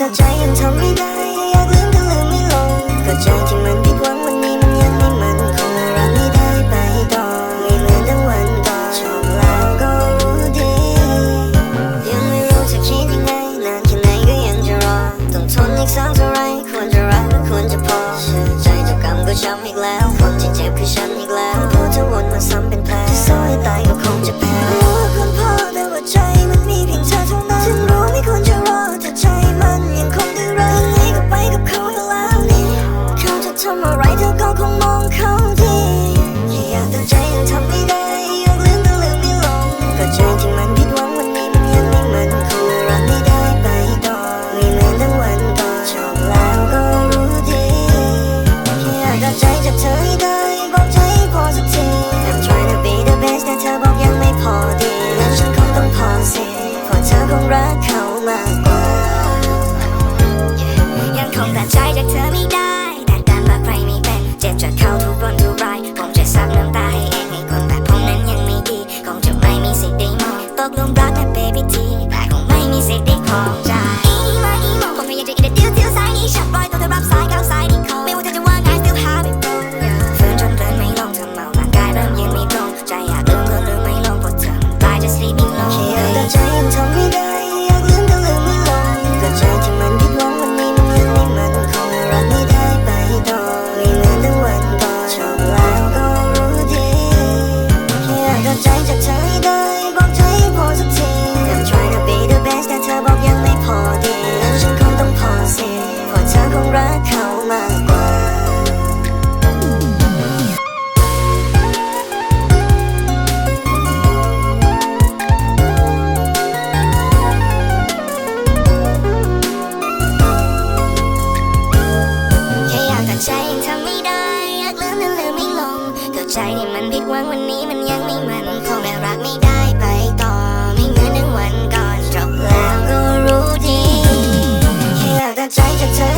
แต่ใจยังทำไม่ได้ อยากลืมก็ลืมไม่ลงก็ใจที่มันผิดหวังวันนี้มันยังไม่มันคงรักไม่ได้ไปต่อไม่เหมือนดังวันก่อนชอบแล้วก็รู้ดี ยังไม่รู้จะคิดยังไงนานแค่ไหนก็ยังจะรอ ต้องทนอีกสักเท่าไรควรจะรักหรือควรจะพอเชื่อใจเจ้ากรรมก็ช้ำอีกแล้วคนที่เจ็บคือฉันอีกแล้วคำพูดจะวนมาซ้ำเป็นแผลจะสู้ให้ตายก็คงจะแพ้ มากกว่ายังคงตัดใจจากเธอไม่ได้ แต่ดันรักใครไม่เป็นเจ็บจากเขาทุกวันทุกรายผมจะซับน้ำตาให้เองให้คนแบบผมนั้นยังไม่ดี คงจะไม่มีสิทธิ์ได้มองตกลุมรักแต่เบบี้ทีแต่คงไม่มีสิทธิ์ได้ครองใจ มากกว่าใจยังทำไม่ได้รักลืมนั้นลืมไม่ลงเข้าใจที่มันผิดหวังวันนี้มันยังไม่มันคงแต่รักไม่ได้ไปต่อไม่เหมือนดังวันก่อนจบแล้วก็รู้ดีแค่อยากแต่ใจจะเธอ